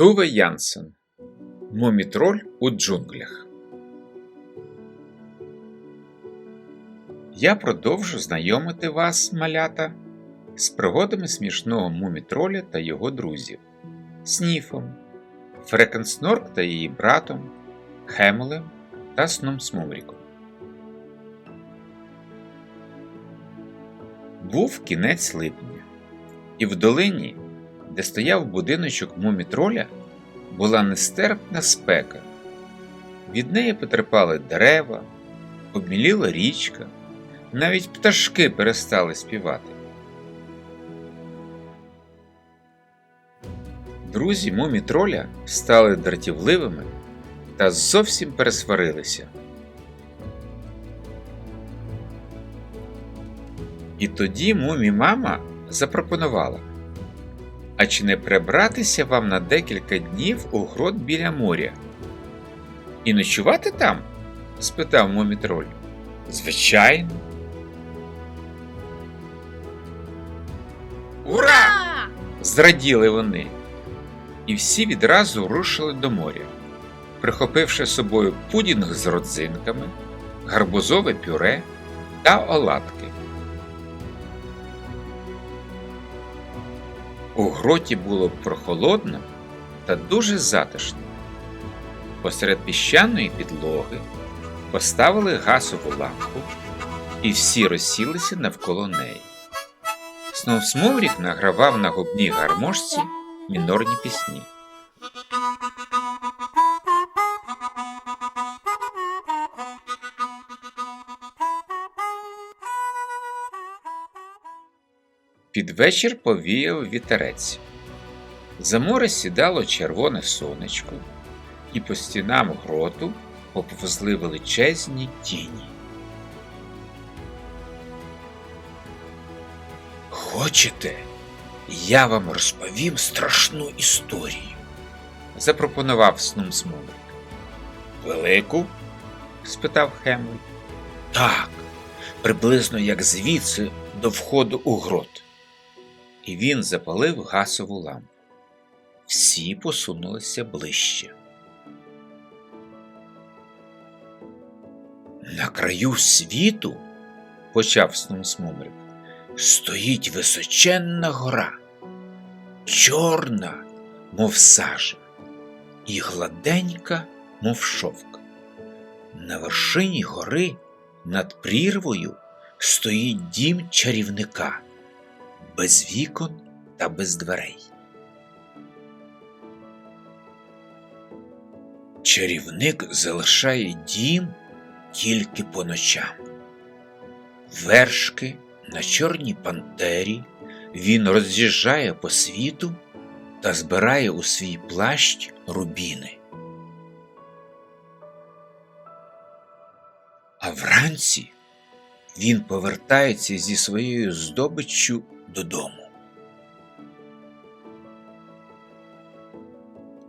Туве Янсен Мумітроль у джунглях. Я продовжу знайомити вас, малята, з пригодами смішного мумітроля та його друзів, Сніфом, Фрекенснорк та її братом, Хемелем та Сном Смумріком. Був кінець липня, і в долині, де стояв будиночок мумітроля, була нестерпна спека. Від неї потерпали дерева, обміліла річка, навіть пташки перестали співати. Друзі мумітроля стали дратівливими та зовсім пересварилися. І тоді мумі-мама запропонувала А чи не прибратися вам на декілька днів у грот біля моря? І ночувати там? спитав мумітроль. Звичайно. Ура! Зраділи вони. І всі відразу рушили до моря, прихопивши з собою пудінг з родзинками, гарбузове пюре та оладки. У гроті було прохолодно та дуже затишно. Посеред піщаної підлоги поставили газову лампу, і всі розсілися навколо неї. Сноусмоврік награвав на губній гармошці мінорні пісні. Під вечір повіяв вітерець. За море сідало червоне сонечко, і по стінам гроту поповзли величезні тіні. Хочете, я вам розповім страшну історію, запропонував Снум Смолик. Велику? спитав Хемль. Так, приблизно як звідси до входу у грот. І він запалив гасову лампу. Всі посунулися ближче. На краю світу, почав Снум Смумрик, стоїть височенна гора, чорна, мов сажа, і гладенька, мов шовк. На вершині гори над прірвою стоїть дім чарівника, без вікон та без дверей. Чарівник залишає дім тільки по ночам. Вершки на чорній пантері він роз'їжджає по світу та збирає у свій плащ рубіни. А вранці він повертається зі своєю здобиччю додому.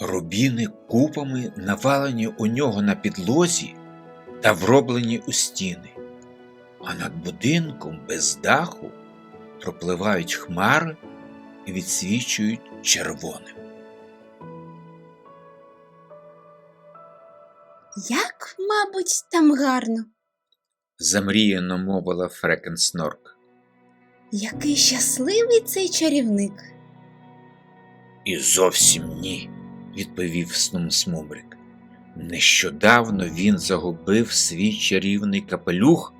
Рубіни купами навалені у нього на підлозі та вроблені у стіни, а над будинком без даху пропливають хмари і відсвічують червоним. Як, мабуть, там гарно. Замріяно мовила Фрекенснорк. Який щасливий цей чарівник. І зовсім ні, відповів Снум Смумрик. Нещодавно він загубив свій чарівний капелюх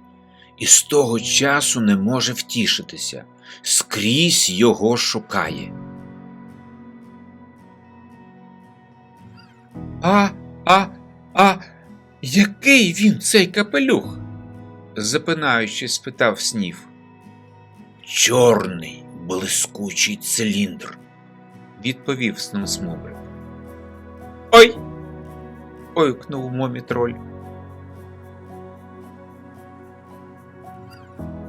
і з того часу не може втішитися, скрізь його шукає. А, а, а, який він цей капелюх? запинаючись, спитав Сніф. Чорний блискучий циліндр, відповів Снумсмобрик. Ой. ойкнув момітроль.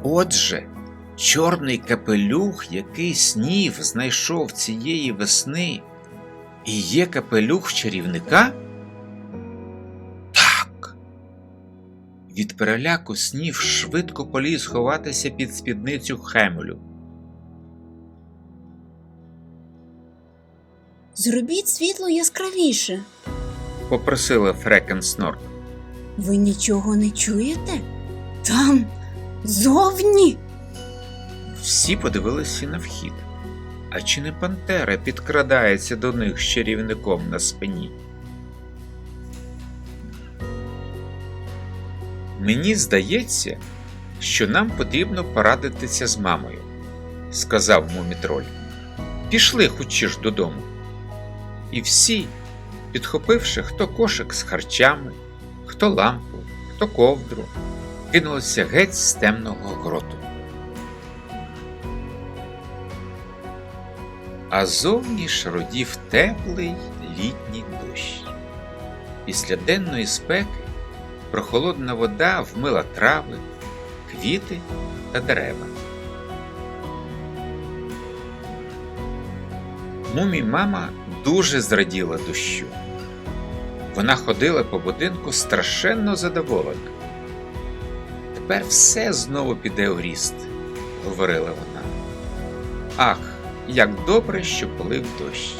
Отже, чорний капелюх, який снів знайшов цієї весни, і є капелюх чарівника? Від переляку снів швидко поліз ховатися під спідницю Хемелю. Зробіть світло яскравіше. попросила Фрекен Снорк. Ви нічого не чуєте? Там зовні. Всі подивилися на вхід. А чи не пантера підкрадається до них з чарівником на спині? Мені здається, що нам потрібно порадитися з мамою, сказав мумітроль. Пішли хоч ж додому. І всі, підхопивши хто кошик з харчами, хто лампу, хто ковдру, кинулися геть з темного гроту. А зовні шародів теплий літній дощ. Після денної спеки прохолодна вода вмила трави, квіти та дерева. Мумі мама дуже зраділа дощу. Вона ходила по будинку страшенно задоволена. Тепер все знову піде у ріст, говорила вона. Ах, як добре, що полив дощ.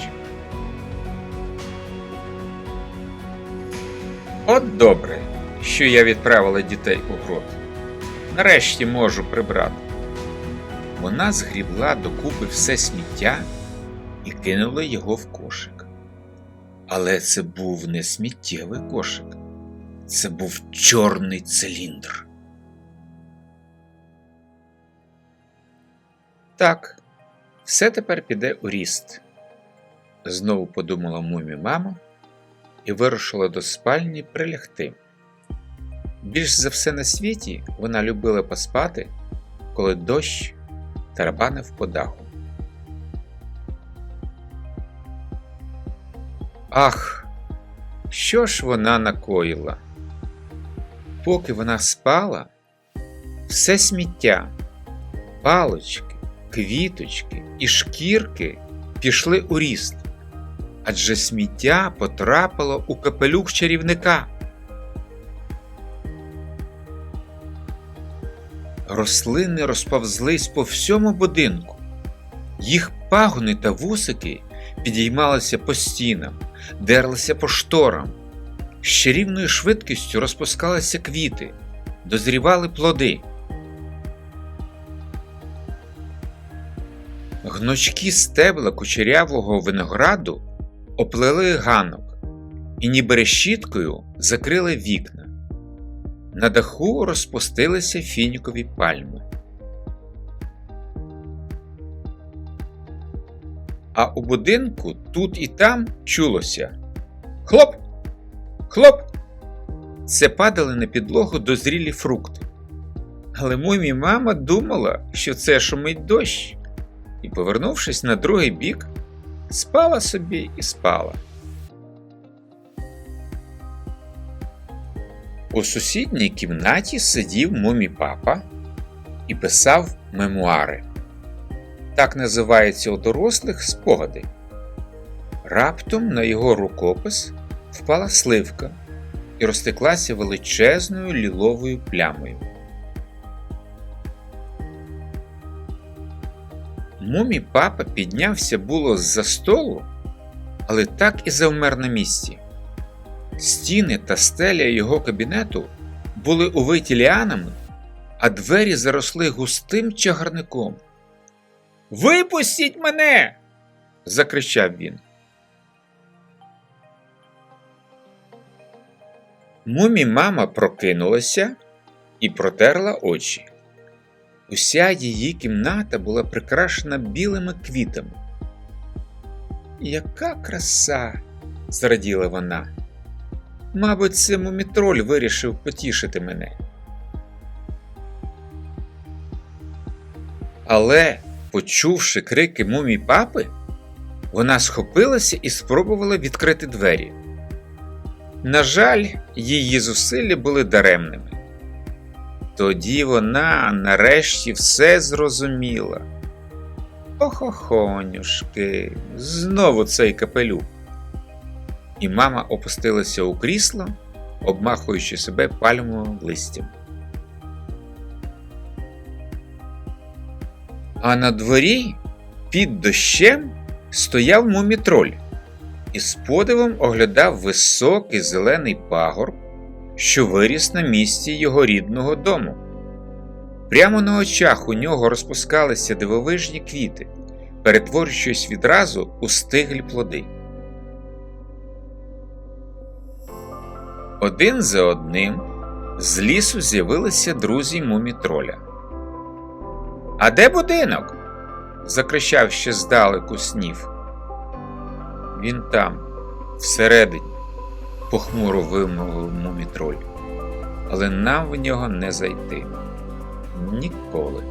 От добре, що я відправила дітей у грот. Нарешті можу прибрати. Вона згрібла докупи все сміття і кинула його в кошик. Але це був не сміттєвий кошик, це був чорний циліндр. Так, все тепер піде у ріст, знову подумала мумі мама і вирушила до спальні прилягти. Більш за все на світі вона любила поспати, коли дощ тарабанив по даху. Ах, що ж вона накоїла? Поки вона спала, все сміття, палочки, квіточки і шкірки пішли у ріст, адже сміття потрапило у капелюх чарівника. Рослини розповзлись по всьому будинку. Їх пагони та вусики підіймалися по стінам, дерлися по шторам. З чарівною швидкістю розпускалися квіти, дозрівали плоди. Гнучкі стебла кучерявого винограду оплели ганок і ніби решіткою закрили вікна. На даху розпустилися фінікові пальми. А у будинку тут і там чулося Хлоп! Хлоп! Це падали на підлогу дозрілі фрукти. Але мумі мама думала, що це шумить дощ, і, повернувшись на другий бік, спала собі і спала. У сусідній кімнаті сидів мумі папа і писав мемуари. Так називаються у дорослих спогади. Раптом на його рукопис впала сливка і розтеклася величезною ліловою плямою. Мумі папа піднявся було з-за столу, але так і завмер на місці. Стіни та стеля його кабінету були увиті ліанами, а двері заросли густим чагарником. Випустіть мене! закричав він. Мумі мама прокинулася і протерла очі. Уся її кімната була прикрашена білими квітами. Яка краса! зраділа вона. Мабуть, це мумітроль вирішив потішити мене. Але, почувши крики мумі папи, вона схопилася і спробувала відкрити двері. На жаль, її зусилля були даремними. Тоді вона нарешті все зрозуміла. Охохонюшки, знову цей капелюх. І мама опустилася у крісло, обмахуючи себе пальмовим листям. А на дворі під дощем стояв мумітроль і з подивом оглядав високий зелений пагорб, що виріс на місці його рідного дому. Прямо на очах у нього розпускалися дивовижні квіти, перетворюючись відразу у стиглі плоди. Один за одним з лісу з'явилися друзі мумітроля. А де будинок? закричав ще здалеку снів. Він там, всередині, похмуро вимовив мумітроль. Але нам в нього не зайти. Ніколи.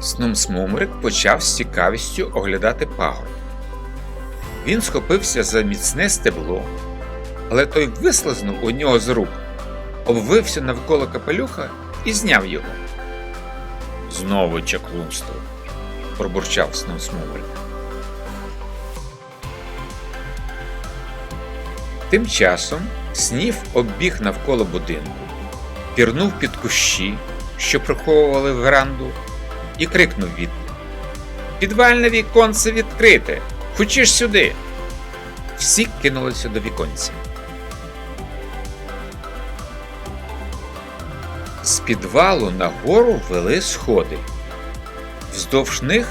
Сном Смумрик почав з цікавістю оглядати пагорб. Він схопився за міцне стебло, але той вислизнув у нього з рук, обвився навколо капелюха і зняв його. Знову чаклунство, пробурчав сном Смумрик. Тим часом снів оббіг навколо будинку, пірнув під кущі, що приховували веранду, і крикнув від Підвальне віконце відкрите! Хочеш сюди? Всі кинулися до віконця. З підвалу нагору вели сходи. Вздовж них,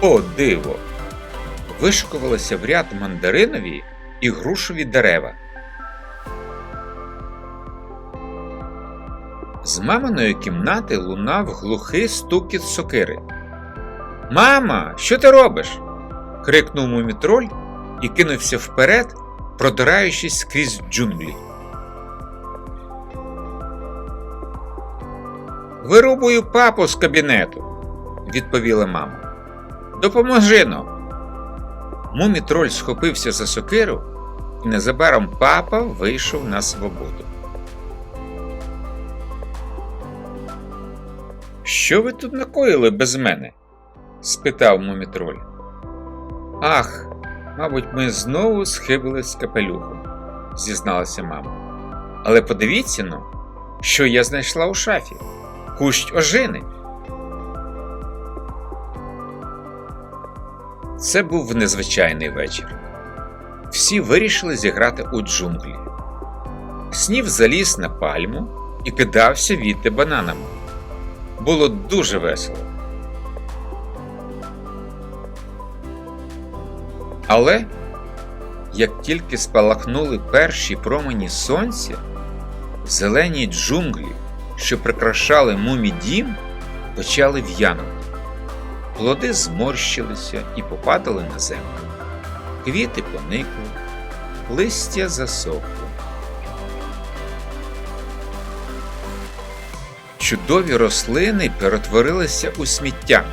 о диво, вишикувалися в ряд мандаринові і грушові дерева. З маминої кімнати лунав глухий стукіт сокири. Мама, що ти робиш? Крикнув мумітроль і кинувся вперед, продираючись крізь джунглі. Вирубую папу з кабінету, відповіла мама. Допоможи но. Мумітроль схопився за сокиру, і незабаром папа вийшов на свободу. Що ви тут накоїли без мене? спитав мумітроль. Ах, мабуть, ми знову схибили з капелюхом, зізналася мама. Але подивіться ну, що я знайшла у шафі. Кущ ожини. Це був незвичайний вечір. Всі вирішили зіграти у джунглі. Снів заліз на пальму і кидався відти бананами. Було дуже весело. Але як тільки спалахнули перші промені сонця, зелені джунглі, що прикрашали мумі дім, почали в'янути. Плоди зморщилися і попадали на землю. Квіти поникли, листя засохло. Чудові рослини перетворилися у сміття.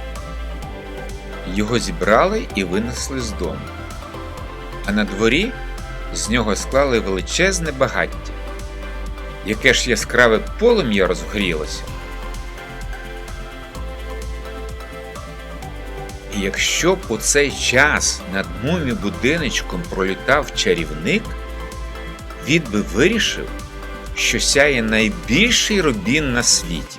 Його зібрали і винесли з дому. А на дворі з нього склали величезне багаття. Яке ж яскраве полум'я розгорілося. І якщо б у цей час над мумі будиночком пролітав чарівник, він би вирішив, що сяє найбільший рубін на світі.